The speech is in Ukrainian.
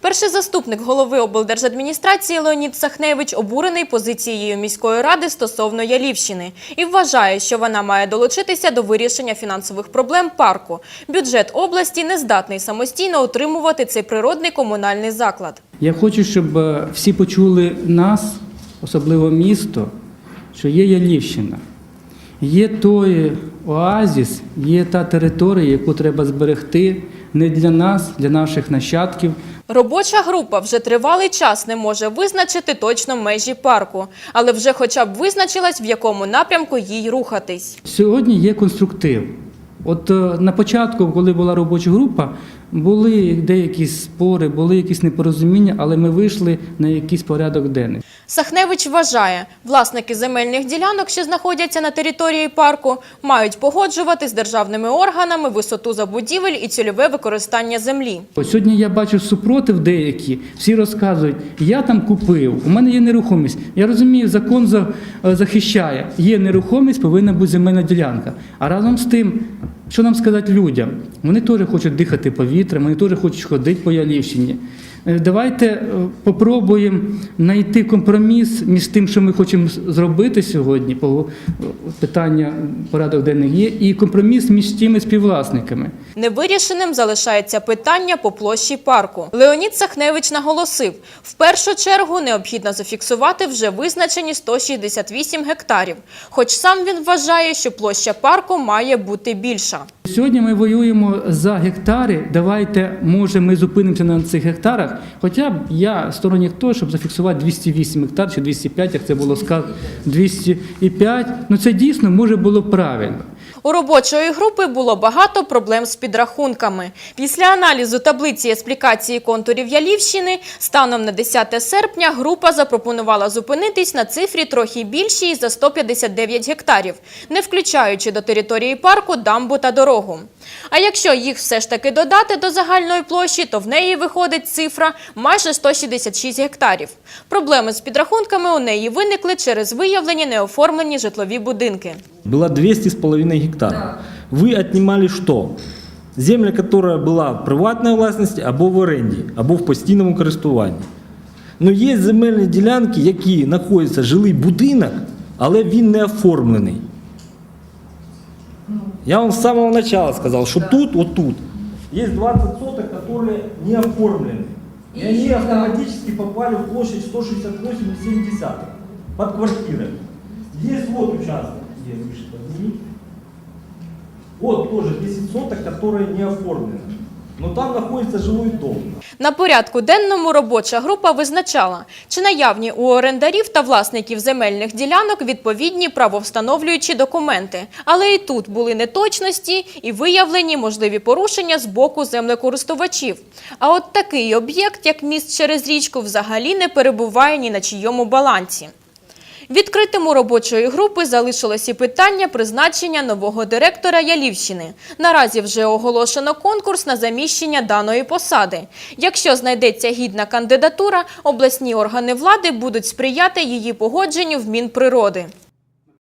Перший заступник голови облдержадміністрації Леонід Сахневич обурений позицією міської ради стосовно Ялівщини і вважає, що вона має долучитися до вирішення фінансових проблем парку. Бюджет області не здатний самостійно утримувати цей природний комунальний заклад. Я хочу, щоб е, всі почули нас, особливо місто, що є Ялівщина. Є той оазіс, є та територія, яку треба зберегти не для нас, для наших нащадків, Робоча група вже тривалий час не може визначити точно межі парку, але вже хоча б визначилась, в якому напрямку їй рухатись. Сьогодні є конструктив. От е, на початку, коли була робоча група, були деякі спори, були якісь непорозуміння, але ми вийшли на якийсь порядок денний. Сахневич вважає, власники земельних ділянок, що знаходяться на території парку, мають погоджувати з державними органами висоту забудівель і цільове використання землі. Ось Сьогодні я бачу супротив деякі, всі розказують, я там купив, у мене є нерухомість. Я розумію, закон е, захищає. Є нерухомість, повинна бути земельна ділянка. А разом з тим, що нам сказати людям? Вони теж хочуть дихати повітрям, вони теж хочуть ходити по Ялівщині. Е, Давайте е, попробуємо знайти компроміс між тим, що ми хочемо зробити сьогодні, по е, питання порядок денний є, і компроміс між тими співвласниками. Невирішеним залишається питання по площі парку. Леонід Сахневич наголосив, в першу чергу необхідно зафіксувати вже визначені 168 гектарів, хоч сам він вважає, що площа парку має бути більша. Сьогодні ми воюємо за гектари. Давайте, може, ми зупинимося на цих гектарах. Хоча б я сторонник того, щоб зафіксувати 208 гектар чи 205, як це було сказано, 205. Ну це дійсно може було правильно. У робочої групи було багато проблем з підрахунками. Після аналізу таблиці експлікації контурів Ялівщини станом на 10 серпня група запропонувала зупинитись на цифрі трохи більшій за 159 гектарів, не включаючи до території парку дамбу та дорогу. А якщо їх все ж таки додати до загальної площі, то в неї виходить цифра майже 166 гектарів. Проблеми з підрахунками у неї виникли через виявлені неоформлені житлові будинки. Было 200 с половиной гектаров. Вы отнимали что? Земля, которая была в приватній власності або в оренді, або в постійному користуванні. Ну є земельні ділянки, які знаходяться жилий будинок, але він не оформлений. Я вам з самого начала сказав, що тут, отут, є 20 соток, які не оформлені. И они автоматически попали в площадь 168,7 под квартирой. Есть вот участок, где выше поднимите. Вот тоже 10 соток, которые не оформлены. Но там находится жилой дом. На порядку денному робоча група визначала, чи наявні у орендарів та власників земельних ділянок відповідні правовстановлюючі документи. Але і тут були неточності і виявлені можливі порушення з боку землекористувачів. А от такий об'єкт, як міст через річку, взагалі не перебуває ні на чийому балансі. Відкритим у робочої групи залишилось і питання призначення нового директора Ялівщини. Наразі вже оголошено конкурс на заміщення даної посади. Якщо знайдеться гідна кандидатура, обласні органи влади будуть сприяти її погодженню в Мінприроди.